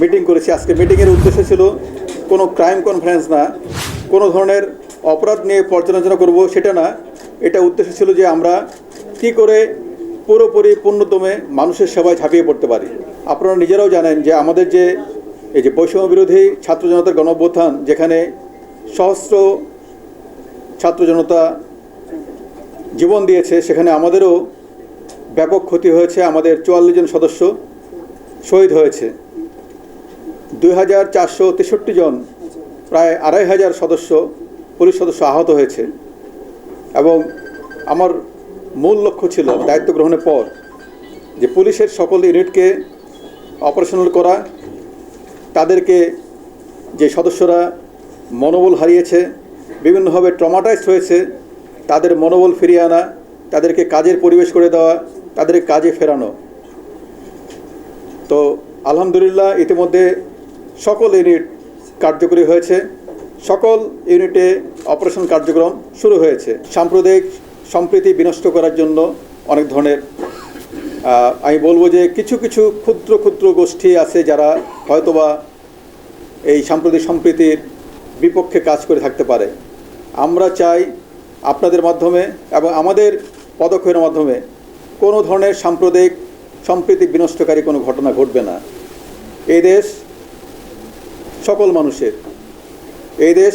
Meeting করেছি। আজকে মিটিংয়ের উদ্দেশ্য ছিল কোনো ক্রাইম কনফারেন্স না, কোনো ধরনের অপরাধ নিয়ে পর্যালোচনা করব সেটা না। এটা উদ্দেশ্য ছিল যে আমরা কি করে পুরোপুরি পূর্ণদমে মানুষের সেবায় ঝাঁপিয়ে পড়তে পারি। আপনারা নিজেরাও জানেন যে আমাদের যে এই যে বৈষম্য বিরোধী ছাত্র জনতার গণঅভ্যুত্থান, যেখানে সহস্র ছাত্র জনতা জীবন দিয়েছে, সেখানে আমাদেরও ব্যাপক ক্ষতি হয়েছে, আমাদের চুয়াল্লিশ জন সদস্য শহীদ হয়েছে। দুই হাজার চারশো তেষট্টি জন প্রায় আড়াই হাজার সদস্য পুলিশ সদস্য আহত হয়েছে এবং আমার মূল লক্ষ্য ছিল, দায়িত্ব গ্রহণের পর, যে পুলিশের সকল ইউনিটকে অপারেশনাল করা, তাদেরকে যে সদস্যরা মনোবল হারিয়েছে, বিভিন্নভাবে ট্রমাটাইজড হয়েছে, তাদের মনোবল ফিরিয়ে আনা, তাদেরকে কাজের পরিবেশ করে দেওয়া, তাদের কাজে ফেরানো। তো আলহামদুলিল্লাহ ইতিমধ্যে সকল ইউনিট কার্যকরী হয়েছে। সকল ইউনিটে অপারেশন কার্যক্রম শুরু হয়েছে। সাম্প্রদায়িক সম্প্রীতি বিনষ্ট করার জন্য অনেক ধরনের আমি বলব যে কিছু কিছু ক্ষুদ্র ক্ষুদ্র গোষ্ঠী আছে যারা হয়তোবা এই সাম্প্রতিক সম্প্রীতির বিপক্ষে কাজ করে থাকতে পারে। আমরা চাই আপনাদের মাধ্যমে এবং আমাদের পদক্ষেপের মাধ্যমে কোনো ধরনের সাম্প্রদায়িক সম্প্রীতি বিনষ্টকারী কোনো ঘটনা ঘটবে না। এই দেশ সকল মানুষের। এই দেশ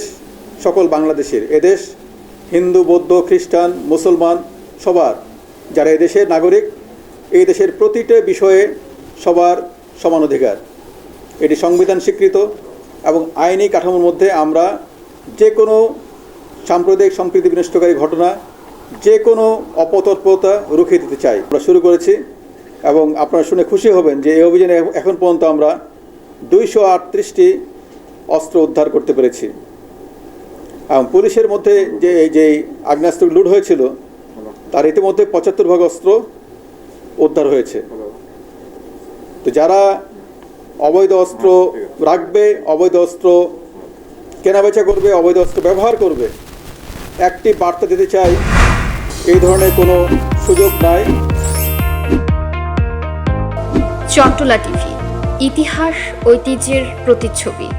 সকল বাংলাদেশের। এদেশ হিন্দু, বৌদ্ধ, খ্রিস্টান, মুসলমান সবার। যারা এদেশের নাগরিক, এই দেশের প্রতিটা বিষয়ে সবার সমান অধিকার। এটি সংবিধান স্বীকৃত এবং আইনি কাঠামোর মধ্যে আমরা যে কোনো সাম্প্রদায়িক সম্প্রীতি বিনষ্টকারী ঘটনা যে কোনো অপতৎপরতা রুখে দিতে চাই। আমরা শুরু করেছি এবং আপনারা শুনে খুশি হবেন যে এই অভিযানে এখন পর্যন্ত আমরা দুইশো আটত্রিশটি অস্ত্র উদ্ধার করতে পেরেছি। এবং পুলিশের মধ্যে যে এই যে আগ্নেয়াস্ত্র লুট হয়েছিল, তার ইতিমধ্যে পঁচাত্তর ভাগ অস্ত্র উদ্ধার হয়েছে। তো যারা অবৈধ অস্ত্র রাখবে, অবৈধ অস্ত্র কেনাবেচা করবে, অবৈধ অস্ত্র ব্যবহার করবে, একটি বার্তা দিতে চাই, এই ধরনের কোনো সুযোগ নাই। চট্টলা টিভি, ইতিহাস, ঐতিহ্যের প্রতিচ্ছবি।